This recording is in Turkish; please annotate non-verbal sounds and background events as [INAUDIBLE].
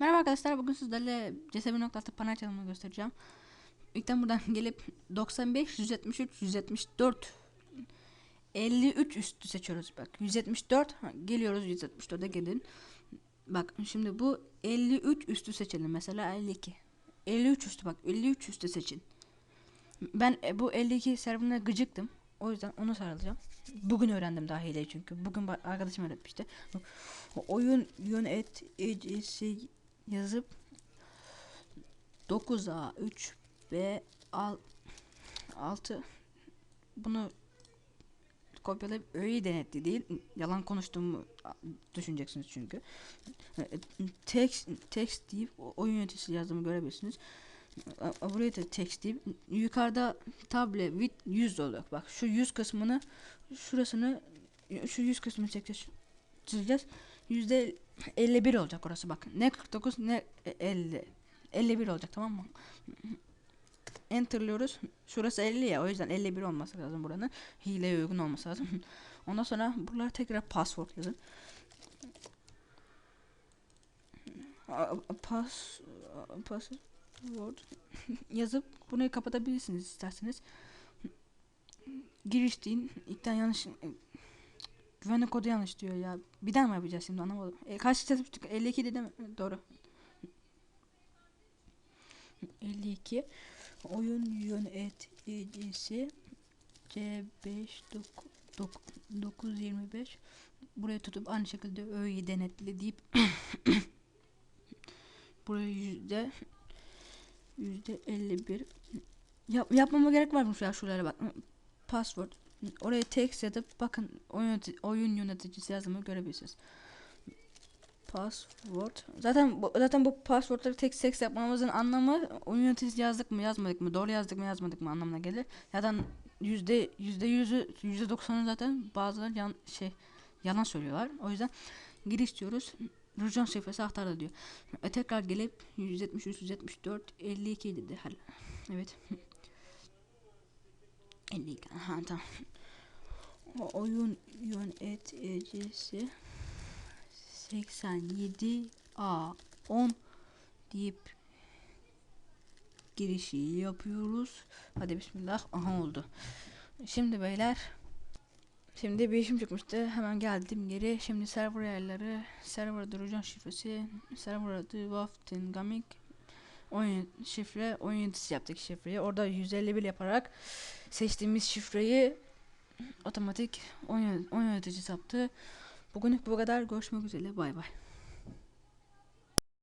Merhaba arkadaşlar bugün sizlerle CS1.6 panel çalımını göstereceğim. İlkten buradan [LAUGHS] gelip 95, 173, 174 53 üstü seçiyoruz bak 174 ha, geliyoruz 174'e gelin. Bak şimdi bu 53 üstü seçelim mesela 52. 53 üstü bak 53 üstü seçin. Ben e, bu 52 serverine gıcıktım. O yüzden onu sarılacağım. Bugün öğrendim daha hileyi çünkü. Bugün arkadaşım öğretmişti. Oyun yönet ecesi yazıp 9A 3 B 6 bunu kopyalayıp öyle denetti değil. Yalan konuştuğumu düşüneceksiniz çünkü. Text text deyip oyun yöneticisi yazdığımı görebilirsiniz. Buraya da text deyip yukarıda table with 100 olacak bak şu 100 kısmını şurasını şu 100 kısmını çekeceğiz. çizeceğiz yüzde 51 olacak orası bak. Ne 49 ne 50 51 olacak tamam mı? Enterlıyoruz şurası 50 ya o yüzden 51 olması lazım buranın. Hileye uygun olması lazım. [LAUGHS] Ondan sonra buralara tekrar password yazın. Pas password [LAUGHS] yazıp bunu kapatabilirsiniz isterseniz. Giriş deyin. İlkten yanlış güvenlik kodu yanlış diyor ya. Bir daha mı yapacağız şimdi anlamadım. E, kaç seçmiştik 52 dedim. Doğru. 52 oyun yöneticisi C5 925 buraya tutup aynı şekilde öğeyi denetle deyip [COUGHS] buraya yüzde yüzde 51 Yap, yapmama gerek var mı ya şuralara bak? Password oraya text yazıp bakın oyun, oyun yöneticisi yazdığımı görebilirsiniz password zaten bu, zaten bu passwordları tek text yapmamızın anlamı oyun yöneticisi yazdık mı yazmadık mı doğru yazdık mı yazmadık mı anlamına gelir zaten yüzde yüzde yüzü yüzde doksanı zaten bazıları yan, şey yalan söylüyorlar o yüzden giriş diyoruz Rujon şifresi aktardı diyor. E, tekrar gelip 173, 174, 52 dedi. Evet. Illegal Hunter. O oyun yöneticisi 87A 10 deyip girişi yapıyoruz. Hadi bismillah. Aha oldu. Şimdi beyler Şimdi bir işim çıkmıştı. Hemen geldim geri. Şimdi server yerleri, server durucan şifresi, server adı Waftin Gamik 17 şifre 17'si yaptık şifreyi. Orada 151 yaparak seçtiğimiz şifreyi otomatik 17 17 yaptı. Bugünlük bu kadar. Görüşmek üzere. Bay bay.